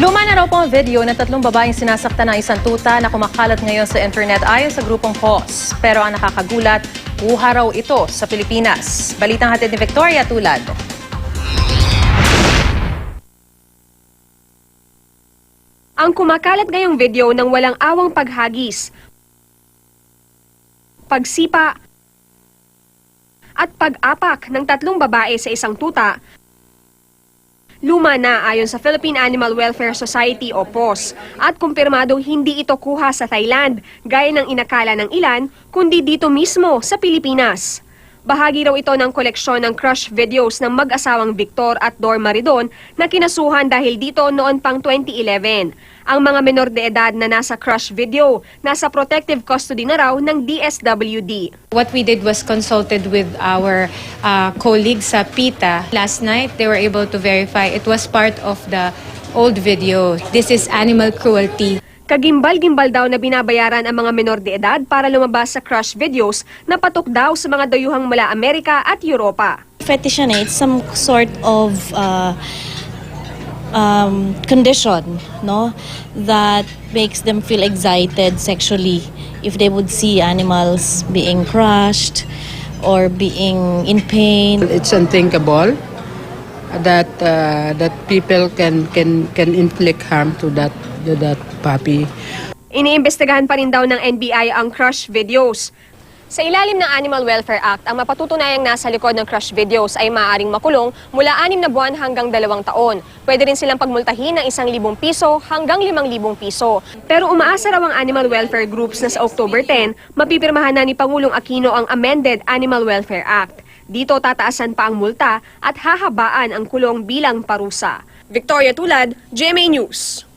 Luma na raw po ang video ng tatlong babaeng sinasaktan ng isang tuta na kumakalat ngayon sa internet ayon sa grupong POS. Pero ang nakakagulat, buha raw ito sa Pilipinas. Balitang hatid ni Victoria Tulad. Ang kumakalat ngayong video ng walang awang paghagis, pagsipa, at pag-apak ng tatlong babae sa isang tuta, luma na ayon sa Philippine Animal Welfare Society o POS at kumpirmadong hindi ito kuha sa Thailand gaya ng inakala ng ilan kundi dito mismo sa Pilipinas. Bahagi raw ito ng koleksyon ng crush videos ng mag-asawang Victor at Dor Maridon na kinasuhan dahil dito noon pang 2011. Ang mga menor de edad na nasa crush video, nasa protective custody na raw ng DSWD. What we did was consulted with our uh, colleagues sa PITA. Last night, they were able to verify it was part of the old video. This is animal cruelty. Kagimbal-gimbal daw na binabayaran ang mga menor de edad para lumabas sa crush videos na patok daw sa mga dayuhang mula Amerika at Europa. fetishionate some sort of uh, um, condition, no, that makes them feel excited sexually if they would see animals being crushed or being in pain. it's unthinkable that uh, that people can can can inflict harm to that to that puppy. Iniimbestigahan pa rin daw ng NBI ang crush videos. Sa ilalim ng Animal Welfare Act, ang mapatutunayang nasa likod ng crush videos ay maaaring makulong mula anim na buwan hanggang dalawang taon. Pwede rin silang pagmultahin ng isang libong piso hanggang limang libong piso. Pero umaasa raw ang animal welfare groups na sa October 10, mapipirmahan na ni Pangulong Aquino ang amended Animal Welfare Act. Dito tataasan pa ang multa at hahabaan ang kulong bilang parusa. Victoria Tulad, GMA News.